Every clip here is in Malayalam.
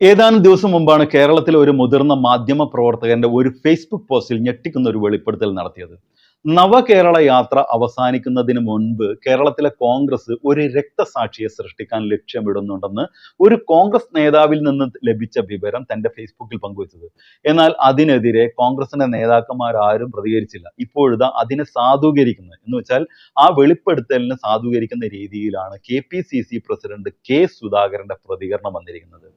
ഏതാനും ദിവസം മുമ്പാണ് കേരളത്തിലെ ഒരു മുതിർന്ന മാധ്യമ പ്രവർത്തകന്റെ ഒരു ഫേസ്ബുക്ക് പോസ്റ്റിൽ ഞെട്ടിക്കുന്ന ഒരു വെളിപ്പെടുത്തൽ നടത്തിയത്. നവകേരള യാത്ര അവസാനിക്കുന്നതിന് മുൻപ് കേരളത്തിലെ കോൺഗ്രസ് ഒരു രക്തസാക്ഷിയെ സൃഷ്ടിക്കാൻ ലക്ഷ്യമിടുന്നുണ്ടെന്ന് ഒരു കോൺഗ്രസ് നേതാവിൽ നിന്ന് ലഭിച്ച വിവരം തന്റെ ഫേസ്ബുക്കിൽ പങ്കുവച്ചത്. എന്നാൽ അതിനെതിരെ കോൺഗ്രസിന്റെ നേതാക്കന്മാർ ആരും പ്രതികരിച്ചില്ല. ഇപ്പോഴിതാ അതിനെ സാധൂകരിക്കുന്നത്. എന്ന് വെച്ചാൽ ആ വെളിപ്പെടുത്തലിനെ സാധൂകരിക്കുന്ന രീതിയിലാണ് കെ പ്രസിഡന്റ് കെ സുധാകരന്റെ പ്രതികരണം വന്നിരിക്കുന്നത്.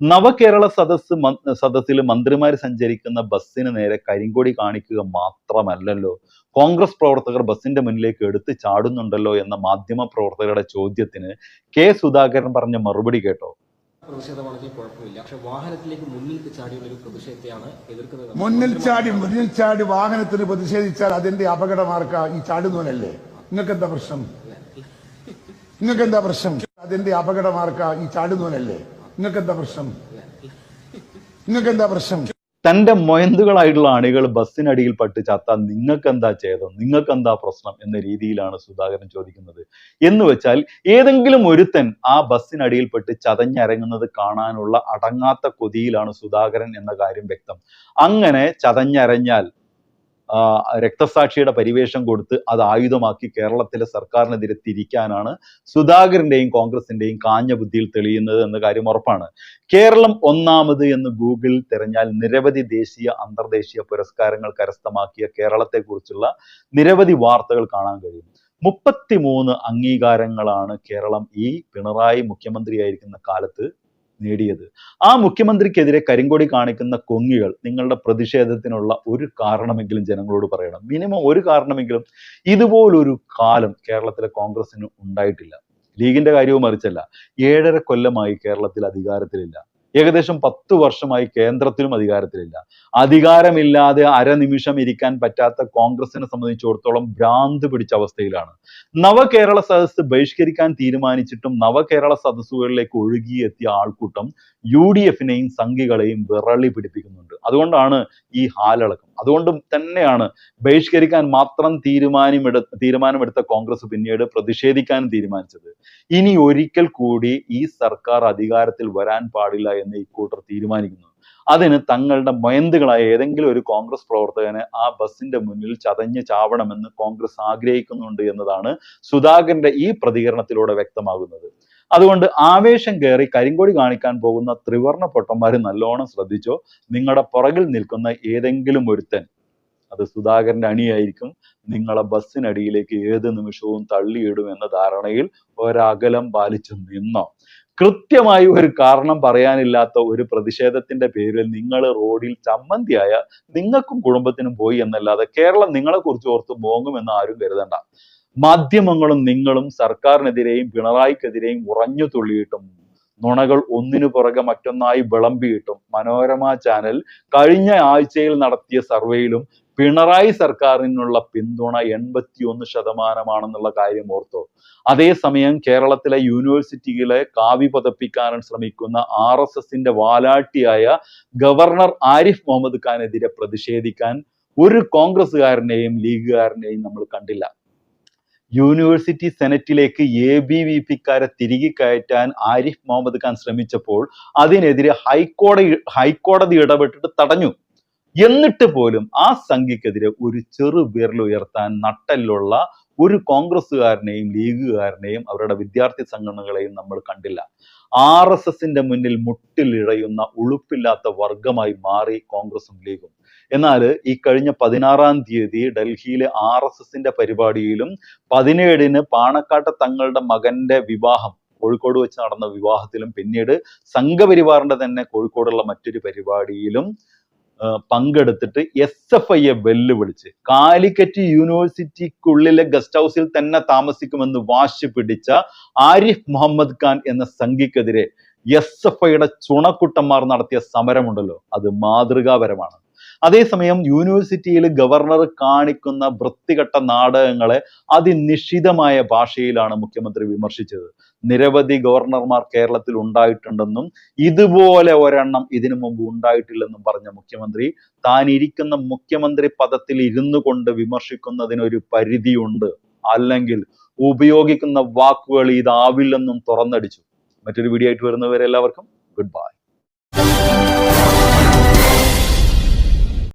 നവകേരള സദസ് സദസ്സിൽ മന്ത്രിമാർ സഞ്ചരിക്കുന്ന ബസ്സിന് നേരെ കരിങ്കൊടി കാണിക്കുക മാത്രമല്ലല്ലോ. കോൺഗ്രസ് പ്രവർത്തകർ ബസ്സിന്റെ മുന്നിലേക്ക് എടുത്ത് ചാടുന്നുണ്ടല്ലോ എന്ന മാധ്യമ പ്രവർത്തകരുടെ ചോദ്യത്തിന് കെ സുധാകരൻ പറഞ്ഞ മറുപടി കേട്ടോ. പ്രതിഷേധമാണെങ്കിൽ കുഴപ്പമില്ല. പക്ഷെ വാഹനത്തിലേക്ക് മുന്നിൽ ചാടിയുള്ള ഒരു പ്രതിഷേധത്തെയാണ് എതിർക്കുന്നത്. മുന്നിൽ ചാടി മുന്നിൽ ചാടി വാഹനത്തിന് പ്രതിഷേധിച്ചാൽ അതിന്റെ അപകടമാർക്ക ഈ ചാടുന്നവനല്ലേ? നിങ്ങൾക്ക് എന്താ പ്രശ്നം? നിങ്ങൾക്ക് എന്താ പ്രശ്നം? അതിന്റെ അപകടമാർക്ക ഈ ചാടുന്നവനല്ലേ? നിങ്ങൾക്ക് എന്താ പ്രശ്നം? നിങ്ങൾക്ക് എന്താ പ്രശ്നം? തന്റെ മൊയന്തുകളായിട്ടുള്ള അണികൾ ബസ്സിനടിയിൽ പട്ട് ചത്താൽ നിങ്ങൾക്ക് എന്താ ഛേദം? നിങ്ങൾക്ക് എന്താ പ്രശ്നം എന്ന രീതിയിലാണ് സുധാകരൻ ചോദിക്കുന്നത്. എന്ന് വെച്ചാൽ ഏതെങ്കിലും ഒരുത്തൻ ആ ബസ്സിനടിയിൽ പെട്ട് ചതഞ്ഞരങ്ങുന്നത് കാണാനുള്ള അടങ്ങാത്ത കൊതിയിലാണ് സുധാകരൻ എന്ന കാര്യം വ്യക്തം. അങ്ങനെ ചതഞ്ഞരഞ്ഞാൽ രക്തസാക്ഷിയുടെ പരിവേഷം കൊടുത്ത് അത് ആയുധമാക്കി കേരളത്തിലെ സർക്കാരിനെതിരെ തിരിക്കാനാണ് സുധാകരന്റെയും കോൺഗ്രസിന്റെയും കാഞ്ഞ ബുദ്ധിയിൽ തെളിയുന്നത് എന്ന കാര്യം ഉറപ്പാണ്. കേരളം ഒന്നാമത് എന്ന് ഗൂഗിൾ തിരഞ്ഞാൽ നിരവധി ദേശീയ അന്തർദേശീയ പുരസ്കാരങ്ങൾ കരസ്ഥമാക്കിയ കേരളത്തെക്കുറിച്ചുള്ള നിരവധി വാർത്തകൾ കാണാൻ കഴിയും. മുപ്പത്തിമൂന്ന് അംഗീകാരങ്ങളാണ് കേരളം ഈ പിണറായി മുഖ്യമന്ത്രിയായിരിക്കുന്ന കാലത്ത് നേടിയത്. ആ മുഖ്യമന്ത്രിക്കെതിരെ കരിങ്കൊടി കാണിക്കുന്ന കൊങ്ങികൾ നിങ്ങളുടെ പ്രതിഷേധത്തിനുള്ള ഒരു കാരണമെങ്കിലും ജനങ്ങളോട് പറയണം. മിനിമം ഒരു കാരണമെങ്കിലും ഇതുപോലൊരു കാലം കേരളത്തിലെ കോൺഗ്രസിന് ഉണ്ടായിട്ടില്ല. ലീഗിന്റെ കാര്യവും മറിച്ചല്ല. ഏഴര കൊല്ലമായി കേരളത്തിൽ അധികാരത്തിലില്ല. ഏകദേശം പത്ത് വർഷമായി കേന്ദ്രത്തിലും അധികാരത്തിലില്ല. അധികാരമില്ലാതെ അരനിമിഷം ഇരിക്കാൻ പറ്റാത്ത കോൺഗ്രസിനെ സംബന്ധിച്ചിടത്തോളം ഭ്രാന്ത് പിടിച്ച അവസ്ഥയിലാണ്. നവകേരള സദസ്സ് ബഹിഷ്കരിക്കാൻ തീരുമാനിച്ചിട്ടും നവകേരള സദസ്സുകളിലേക്ക് ഒഴുകിയെത്തിയ ആൾക്കൂട്ടം യു ഡി എഫിനെയും സംഘികളെയും വിറളി പിടിപ്പിക്കുന്നുണ്ട്. അതുകൊണ്ടാണ് ഈ ഹാലളക്കം. അതുകൊണ്ട് തന്നെയാണ് ബഹിഷ്കരിക്കാൻ മാത്രം തീരുമാനമെടു തീരുമാനമെടുത്ത കോൺഗ്രസ് പിന്നീട് പ്രതിഷേധിക്കാനും തീരുമാനിച്ചത്. ഇനി ഒരിക്കൽ കൂടി ഈ സർക്കാർ അധികാരത്തിൽ വരാൻ പാടില്ല എന്ന് ഇക്കൂട്ടർ തീരുമാനിക്കുന്നു. അതിന് തങ്ങളുടെ മയന്തുകളായ ഏതെങ്കിലും ഒരു കോൺഗ്രസ് പ്രവർത്തകന് ആ ബസിന്റെ മുന്നിൽ ചതഞ്ഞ് ചാവണമെന്ന് കോൺഗ്രസ് ആഗ്രഹിക്കുന്നുണ്ട് എന്നതാണ് സുധാകരന്റെ ഈ പ്രതികരണത്തിലൂടെ വ്യക്തമാകുന്നത്. അതുകൊണ്ട് ആവേശം കയറി കരിങ്കൊടി കാണിക്കാൻ പോകുന്ന ത്രിവർണ പൊട്ടന്മാർ നല്ലോണം ശ്രദ്ധിച്ചോ? നിങ്ങളുടെ പുറകിൽ നിൽക്കുന്ന ഏതെങ്കിലും ഒരുത്തൻ അത് സുധാകരന്റെ അണിയായിരിക്കും നിങ്ങളെ ബസ്സിനടിയിലേക്ക് ഏത് നിമിഷവും തള്ളിയിടും എന്ന ധാരണയിൽ ഒരകലം പാലിച്ചു നിന്നോ? കൃത്യമായി ഒരു കാരണം പറയാനില്ലാത്ത ഒരു പ്രതിഷേധത്തിന്റെ പേരിൽ നിങ്ങൾ റോഡിൽ ചമ്മന്തിയായ നിങ്ങൾക്കും കുടുംബത്തിനും പോയി എന്നല്ലാതെ കേരളം നിങ്ങളെ കുറിച്ച് ഓർത്ത് മോങ്ങുമെന്ന് ആരും കരുതണ്ട. മാധ്യമങ്ങളും നിങ്ങളും സർക്കാരിനെതിരെയും പിണറായിക്കെതിരെയും ഉറഞ്ഞു തുള്ളിയിട്ടും നുണകൾ ഒന്നിനു പുറകെ മറ്റൊന്നായി വിളമ്പിയിട്ടും മനോരമ ചാനൽ കഴിഞ്ഞ ആഴ്ചയിൽ നടത്തിയ സർവേയിലും പിണറായി സർക്കാരിനുള്ള പിന്തുണ എൺപത്തിയൊന്ന് ശതമാനമാണെന്നുള്ള കാര്യം ഓർത്തോ. അതേസമയം കേരളത്തിലെ യൂണിവേഴ്സിറ്റികളെ കാവി പതപ്പിക്കാൻ ശ്രമിക്കുന്ന ആർ എസ് എസിന്റെ വാലാട്ടിയായ ഗവർണർ ആരിഫ് മുഹമ്മദ് ഖാനെതിരെ പ്രതിഷേധിക്കാൻ ഒരു കോൺഗ്രസ്സുകാരനെയും ലീഗുകാരനെയും നമ്മൾ കണ്ടില്ല. യൂണിവേഴ്സിറ്റി സെനറ്റിലേക്ക് എ ബി വി പിക്കാരെ തിരികെ കയറ്റാൻ ആരിഫ് മുഹമ്മദ് ഖാൻ ശ്രമിച്ചപ്പോൾ അതിനെതിരെ ഹൈക്കോടതി ഹൈക്കോടതി ഇടപെട്ടിട്ട് തടഞ്ഞു. എന്നിട്ട് പോലും ആ സംഖ്യക്കെതിരെ ഒരു ചെറു വിരൽ ഉയർത്താൻ നട്ടലുള്ള ഒരു കോൺഗ്രസ്സുകാരനെയും ലീഗുകാരനെയും അവരുടെ വിദ്യാർത്ഥി സംഘടനകളെയും നമ്മൾ കണ്ടില്ല. ആർ എസ് എസിന്റെ മുന്നിൽ മുട്ടിലിഴയുന്ന ഉളുപ്പില്ലാത്ത വർഗമായി മാറി കോൺഗ്രസും ലീഗും. എന്നാൽ ഈ കഴിഞ്ഞ പതിനാറാം തീയതി ഡൽഹിയിലെ ആർ എസ് എസിന്റെ പരിപാടിയിലും പതിനേഴിന് പാണക്കാട്ട് തങ്ങളുടെ മകന്റെ വിവാഹം കോഴിക്കോട് വെച്ച് നടന്ന വിവാഹത്തിലും പിന്നീട് സംഘപരിവാറിന്റെ തന്നെ കോഴിക്കോടുള്ള മറ്റൊരു പരിപാടിയിലും പങ്കെടുത്തിട്ട് എസ് എഫ് ഐയെ വെല്ലുവിളിച്ച് കാലിക്കറ്റ് യൂണിവേഴ്സിറ്റിക്കുള്ളിലെ ഗസ്റ്റ് ഹൗസിൽ തന്നെ താമസിക്കുമെന്ന് വാശി പിടിച്ച ആരിഫ് മുഹമ്മദ് ഖാൻ എന്ന സംഘിക്കെതിരെ എസ് എഫ് ഐയുടെ ചുണക്കുട്ടന്മാർ നടത്തിയ സമരമുണ്ടല്ലോ. അത് മാതൃകാപരമാണ്. അതേസമയം യൂണിവേഴ്സിറ്റിയിൽ ഗവർണർ കാണിക്കുന്ന വൃത്തികെട്ട നാടകങ്ങളെ അതിനിഷിതമായ ഭാഷയിലാണ് മുഖ്യമന്ത്രി വിമർശിച്ചത്. നിരവധി ഗവർണർമാർ കേരളത്തിൽ ഉണ്ടായിട്ടുണ്ടെന്നും ഇതുപോലെ ഒരെണ്ണം ഇതിനു മുമ്പ് ഉണ്ടായിട്ടില്ലെന്നും പറഞ്ഞ മുഖ്യമന്ത്രി താൻ ഇരിക്കുന്ന മുഖ്യമന്ത്രി പദത്തിൽ ഇരുന്നു കൊണ്ട് വിമർശിക്കുന്നതിനൊരു പരിധിയുണ്ട്. അല്ലെങ്കിൽ ഉപയോഗിക്കുന്ന വാക്കുകൾ ഇതാവില്ലെന്നും തുറന്നടിച്ചു. മറ്റൊരു വീഡിയോ ആയിട്ട് വരുന്നവരെ എല്ലാവർക്കും ഗുഡ് ബൈ